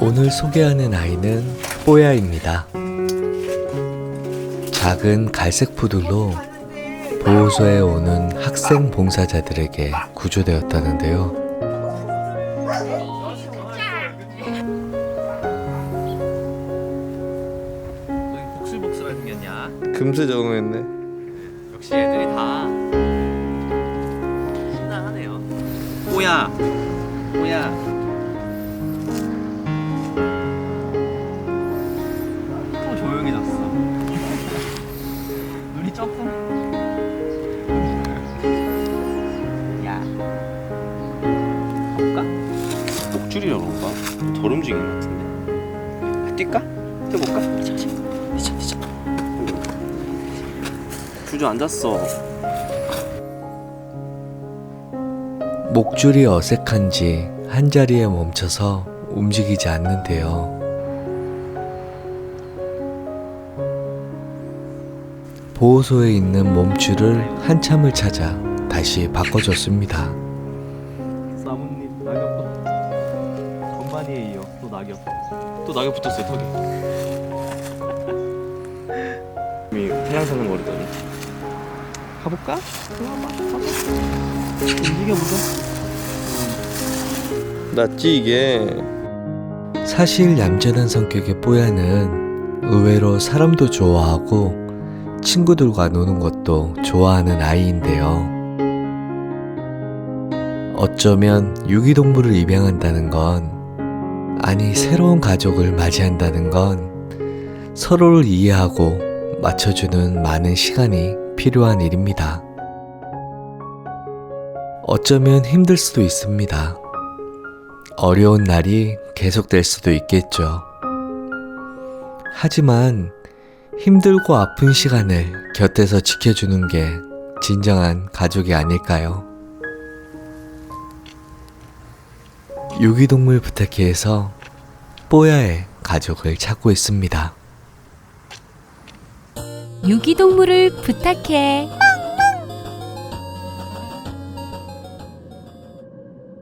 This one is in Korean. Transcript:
오늘 소개하는 아이는 뽀야입니다. 작은 갈색 푸들로 보호소에 오는 학생 봉사자들에게 구조되었다는데요. 생겼냐? 금세 적응했네. 역시 애들이 다 신나하네요. 뽀야, 뽀야. 또 조용해졌어. 눈이 조금. 야? 목줄이라 그런가? 덜 움직이는 것 같은데. 뛸까? 뛰어볼까? 미쳐, 미쳐, 미쳐, 미쳐. 주저앉았어. 목줄이 어색한지 한 자리에 멈춰서 움직이지 않는데요. 보호소에 있는 몸줄을 한참을 찾아 다시 바꿔줬습니다. 나뭇잎, 낙엽도 건반이에 이어 또 낙엽. 또 낙엽 붙었어요 턱에. 이 그냥 사는 거리더니. 가볼까? 움직여보자. 낫지 이게 사실 얌전한 성격의 뽀야는 의외로 사람도 좋아하고 친구들과 노는 것도 좋아하는 아이인데요. 어쩌면 유기동물을 입양한다는 건, 아니, 새로운 가족을 맞이한다는 건 서로를 이해하고 맞춰주는 많은 시간이 필요한 일입니다. 어쩌면 힘들 수도 있습니다. 어려운 날이 계속될 수도 있겠죠. 하지만 힘들고 아픈 시간을 곁에서 지켜주는 게 진정한 가족이 아닐까요? 유기동물 부탁해에서 뽀야의 가족을 찾고 있습니다. 유기동물을 부탁해.